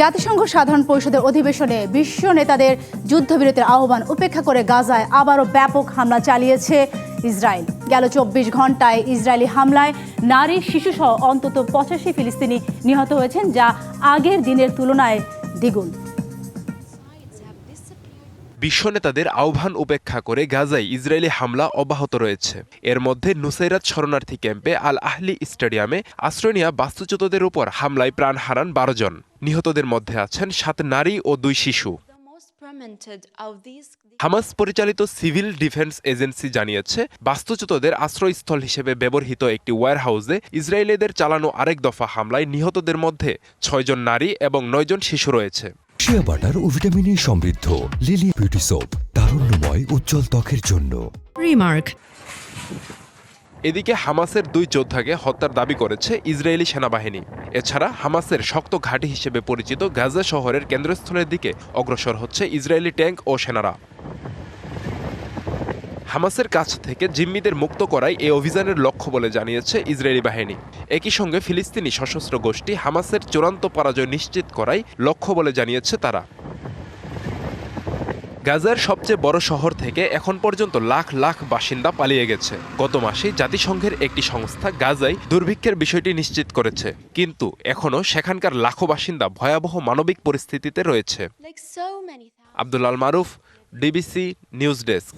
জাতিসংঘ সাধারণ পরিষদের অধিবেশনে বিশ্ব নেতাদের যুদ্ধবিরতির আহ্বান উপেক্ষা করে গাজায় আবারও ব্যাপক হামলা চালিয়েছে ইসরায়েল। গেল চব্বিশ ঘন্টায় ইসরায়েলি হামলায় নারী, শিশুসহ অন্তত পঁচাশি ফিলিস্তিনি নিহত হয়েছেন, যা আগের দিনের তুলনায় দ্বিগুণ। বিশ্ব নেতাদের আহ্বান উপেক্ষা করে গাজায় ইসরায়েলি হামলা অব্যাহত রয়েছে। এর মধ্যে নুসাইরাত শরণার্থী ক্যাম্পে আল আহলি স্টেডিয়ামে আশ্রয় নেওয়া বাস্তুচ্যুতদের উপর হামলায় প্রাণ হারান বারো জন। নিহতদের মধ্যে আছেন সাত নারী ও দুই শিশু। হামাস পরিচালিত সিভিল ডিফেন্স এজেন্সি জানিয়েছে, বাস্তুচ্যুতদের আশ্রয়স্থল হিসেবে ব্যবহৃত একটি ওয়্যারহাউসে ইসরায়েলিদের চালানো আরেক দফা হামলায় নিহতদের মধ্যে ছয়জন নারী এবং নয়জন শিশু রয়েছে। শিয়া বাটার ও ভিটামিন ই সমৃদ্ধ লিলি বিউটি সোপ তারুণ্যময় উজ্জ্বল ত্বকের জন্য। রিমার্ক এদিকে হামাসের দুই যোদ্ধাকে হত্যার দাবি করেছে ইসরায়েলি সেনাবাহিনী। এছাড়া হামাসের শক্ত ঘাঁটি হিসেবে পরিচিত গাজা শহরের কেন্দ্রস্থলের দিকে অগ্রসর হচ্ছে ইসরায়েলি ট্যাঙ্ক ও সেনারা। হামাসের কাছ থেকে জিম্মিদের মুক্ত করাই এই অভিযানের লক্ষ্য বলে জানিয়েছে ইসরায়েলি বাহিনী। একই সঙ্গে ফিলিস্তিনি সশস্ত্র গোষ্ঠী হামাসের চূড়ান্ত পরাজয় নিশ্চিত করাই লক্ষ্য বলে জানিয়েছে তারা। গাজার সবচেয়ে বড় শহর থেকে এখন পর্যন্ত লাখ লাখ বাসিন্দা পালিয়ে গেছে। গত মাসে জাতিসংঘের একটি সংস্থা গাজায় দুর্ভিক্ষের বিষয়টি নিশ্চিত করেছে। কিন্তু এখনও সেখানকার লাখো বাসিন্দা ভয়াবহ মানবিক পরিস্থিতিতে রয়েছে. Abdul Al Maruf DBC news desk.